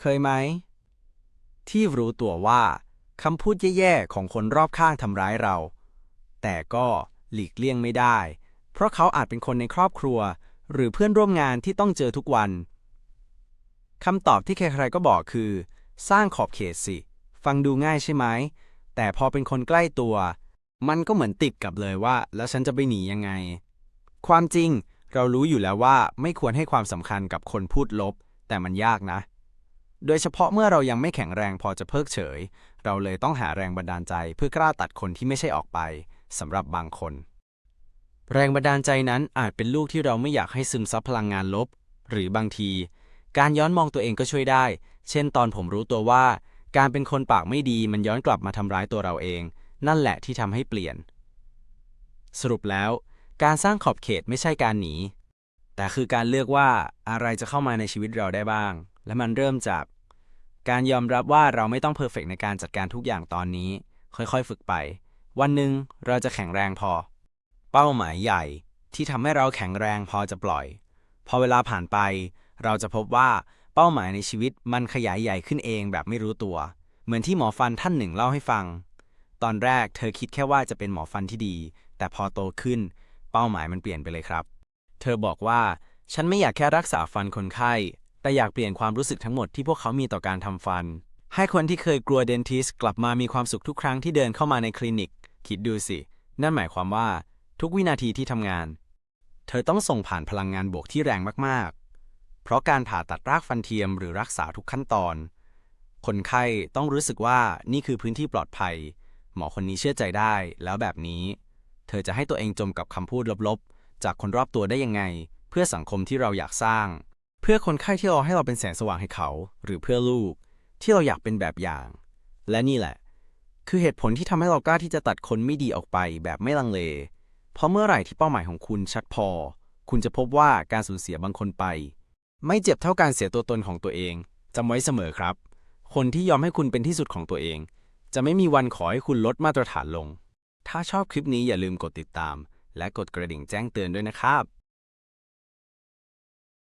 เคยไหม ที่รู้ตัวว่าคำพูดแย่ๆ ของคนรอบข้างทำร้ายเรา แต่ก็หลีกเลี่ยงไม่ได้ เพราะเขาอาจเป็นคนในครอบครัว หรือเพื่อนร่วมงานที่ต้องเจอทุกวันคำตอบที่ใครๆก็บอกคือ สร้างขอบเขตสิ ฟังดูง่ายใช่ไหม แต่พอเป็นคนใกล้ตัว มันก็เหมือนติดกับเลยว่า แล้วฉันจะไปหนียังไง ความจริงเรารู้อยู่แล้วว่าไม่ควรให้ความสำคัญกับคนพูดลบ แต่มันยากนะ โดยเฉพาะเมื่อเรายังไม่แข็งแรงพอจะเพิกเฉย เราเลยต้องหาแรงบันดาลใจเพื่อกล้าตัดคนที่ไม่ใช่ออกไปสำหรับบางคน แรงบันดาลใจนั้นอาจเป็นลูกที่เราไม่อยากให้ซึมซับพลังงานลบ หรือบางที การย้อนมองตัวเองก็ช่วยได้ เช่น ตอนผมรู้ตัวว่า การเป็นคนปากไม่ดีมันย้อนกลับมาทำร้ายตัวเราเอง นั่นแหละที่ทำให้เปลี่ยน สรุปแล้ว การสร้างขอบเขตไม่ใช่การหนี แต่คือการเลือกว่าอะไรจะเข้ามาในชีวิตเราได้บ้าง และมันเริ่มจาก การยอมรับว่าเราไม่ต้องเพอร์เฟกในการจัดการทุกอย่างตอนนี้ ค่อยๆ ฝึกไป วันหนึ่งเราจะแข็งแรงพอ เป้าหมายใหญ่ที่ทำให้เราแข็งแรงพอจะปล่อย พอเวลาผ่านไป เราจะพบว่าเป้าหมายในชีวิตมันขยายใหญ่ขึ้นเองแบบไม่รู้ตัว เหมือนที่หมอฟันท่านหนึ่งเล่าให้ฟัง ตอนแรกเธอคิดแค่ว่าจะเป็นหมอฟันที่ดี แต่พอโตขึ้น เป้าหมายมันเปลี่ยนไปเลยครับ เธอบอกว่า ฉันไม่อยากแค่รักษาฟันคนไข้ แต่อยากเปลี่ยนความรู้สึกทั้งหมดที่พวกเขามีต่อการทำฟัน ให้คนที่เคยกลัวเดนทิสกลับมามีความสุขทุกครั้งที่เดินเข้ามาในคลินิก คิดดูสิ นั่นหมายความว่า ทุกวินาทีที่ทำงาน เธอต้องส่งผ่านพลังงานบวกที่แรงมากๆ เพราะการผ่าตัดรากฟันเทียมหรือรักษาทุกขั้นตอน คนไข้ต้องรู้สึกว่านี่คือพื้นที่ปลอดภัย หมอคนนี้เชื่อใจได้ แล้วแบบนี้ เธอจะให้ตัวเองจมกับคำพูดลบๆ จากคนรอบตัวได้ยังไง เพื่อสังคมที่เราอยากสร้าง พื่อคนไข้ที่เราให้เราเป็นแสงสว่างให้เขา หรือเพื่อลูก ที่เราอยากเป็นแบบอย่าง และนี่แหละ คือเหตุผลที่ทำให้เรากล้าที่จะตัดคนไม่ดีออกไปแบบไม่ลังเล เพราะเมื่อไหร่ที่เป้าหมายของคุณชัดพอ คุณจะพบว่าการสูญเสียบางคนไป ไม่เจ็บเท่าการเสียตัวตนของตัวเองจำไว้เสมอครับ คนที่ยอมให้คุณเป็นที่สุดของตัวเอง จะไม่มีวันขอให้คุณลดมาตรฐานลง ถ้าชอบคลิปนี้อย่าลืมกดติดตาม และกดกระดิ่งแจ้งเตือนด้วยนะครับ